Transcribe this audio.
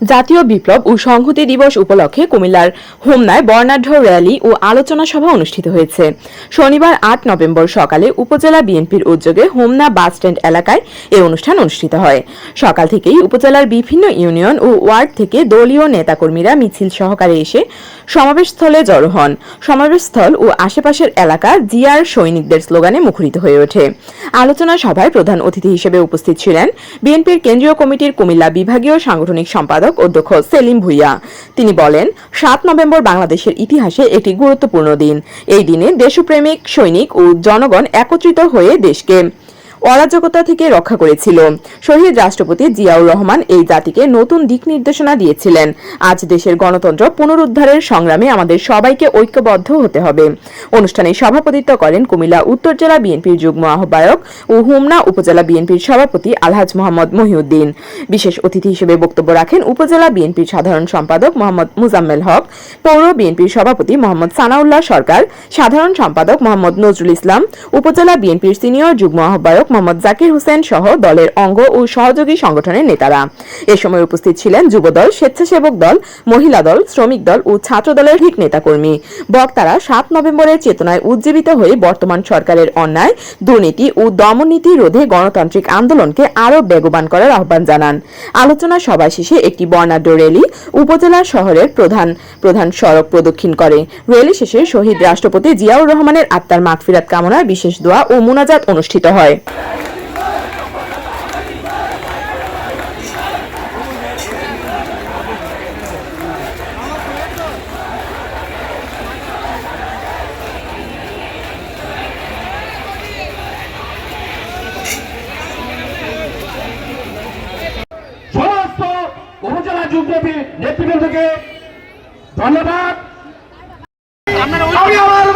জাতীয় বিপ্লব ও সংহতি দিবস উপলক্ষে কুমিল্লার হোমনায় বর্ণাঢ্য র্যালি ও আলোচনা সভা অনুষ্ঠিত হয়েছে। শনিবার আট নভেম্বর সকালে উপজেলা বিএনপির উদ্যোগে হোমনা বাস স্ট্যান্ড এলাকায় এই অনুষ্ঠান অনুষ্ঠিত হয়। সকাল থেকেই উপজেলার বিভিন্ন ইউনিয়ন ও ওয়ার্ড থেকে দলীয় নেতাকর্মীরা মিছিল সহকারে এসে সমাবেশস্থলে জড়ো হন। সমাবেশস্থল ও আশেপাশের এলাকা জিয়ার সৈনিকদের স্লোগানে মুখরিত হয়ে ওঠে। আলোচনা সভায় প্রধান অতিথি হিসেবে উপস্থিত ছিলেন বিএনপির কেন্দ্রীয় কমিটির কুমিল্লা বিভাগীয় সাংগঠনিক সম্পাদক অধ্যক্ষ সেলিম ভুইয়া। তিনি বলেন, সাত নভেম্বর বাংলাদেশের ইতিহাসে একটি গুরুত্বপূর্ণ দিন। এই দিনে দেশপ্রেমিক, সৈনিক ও জনগণ একত্রিত হয়ে দেশকে অরাজকতা থেকে রক্ষা করেছিল। শহীদ রাষ্ট্রপতি জিয়াউর রহমান এই জাতিকে নতুন দিক নির্দেশনা দিয়েছিলেন। আজ দেশের গণতন্ত্র পুনরুদ্ধারের সংগ্রামে আমাদের সবাইকে ঐক্যবদ্ধ হতে হবে। অনুষ্ঠানে সভাপতিত্ব করেন কুমিল্লা উত্তর জেলা বিএনপির যুগ্ম আহ্বায়ক ও হুমনা উপজেলা বিএনপির সভাপতি আলহাজ মোহাম্মদ মহিউদ্দিন। বিশেষ অতিথি হিসেবে বক্তব্য রাখেন উপজেলা বিএনপির সাধারণ সম্পাদক মোহাম্মদ মুজাম্মেল হক, পৌর বিএনপির সভাপতি মোহাম্মদ সানাউল্লাহ সরকার, সাধারণ সম্পাদক মোহাম্মদ নজরুল ইসলাম, উপজেলা বিএনপির সিনিয়র যুগ্ম আহ্বায়ক মোহাম্মদ জাকির হোসেন সহ দলের অঙ্গ ও সহযোগী সংগঠনের নেতারা। এ সময় উপস্থিত ছিলেন যুবদল, স্বেচ্ছাসেবক দল, মহিলা দল, শ্রমিক দল ও ছাত্র দলের ঠিক নেতাকর্মী। বক্তারা সাত নভেম্বরের চেতনায় উজ্জীবিত হয়ে বর্তমান সরকারের অন্যায়, দুর্নীতি ও দমননীতি রোধে গণতান্ত্রিক আন্দোলনকে আরও বেগবান করার আহ্বান জানান। আলোচনা সভা শেষে একটি বর্ণাঢ্য র্যালি উপজেলা শহরের প্রধান প্রধান সড়ক প্রদক্ষিণ করে। র্যালি শেষে শহীদ রাষ্ট্রপতি জিয়াউর রহমানের আত্মার মাগফিরাত কামনায় বিশেষ দোয়া ও মুনাজাত অনুষ্ঠিত হয় সমস্ত উপজেলা যুগ্ম নেতৃবৃন্দকে ধন্যবাদ। আমি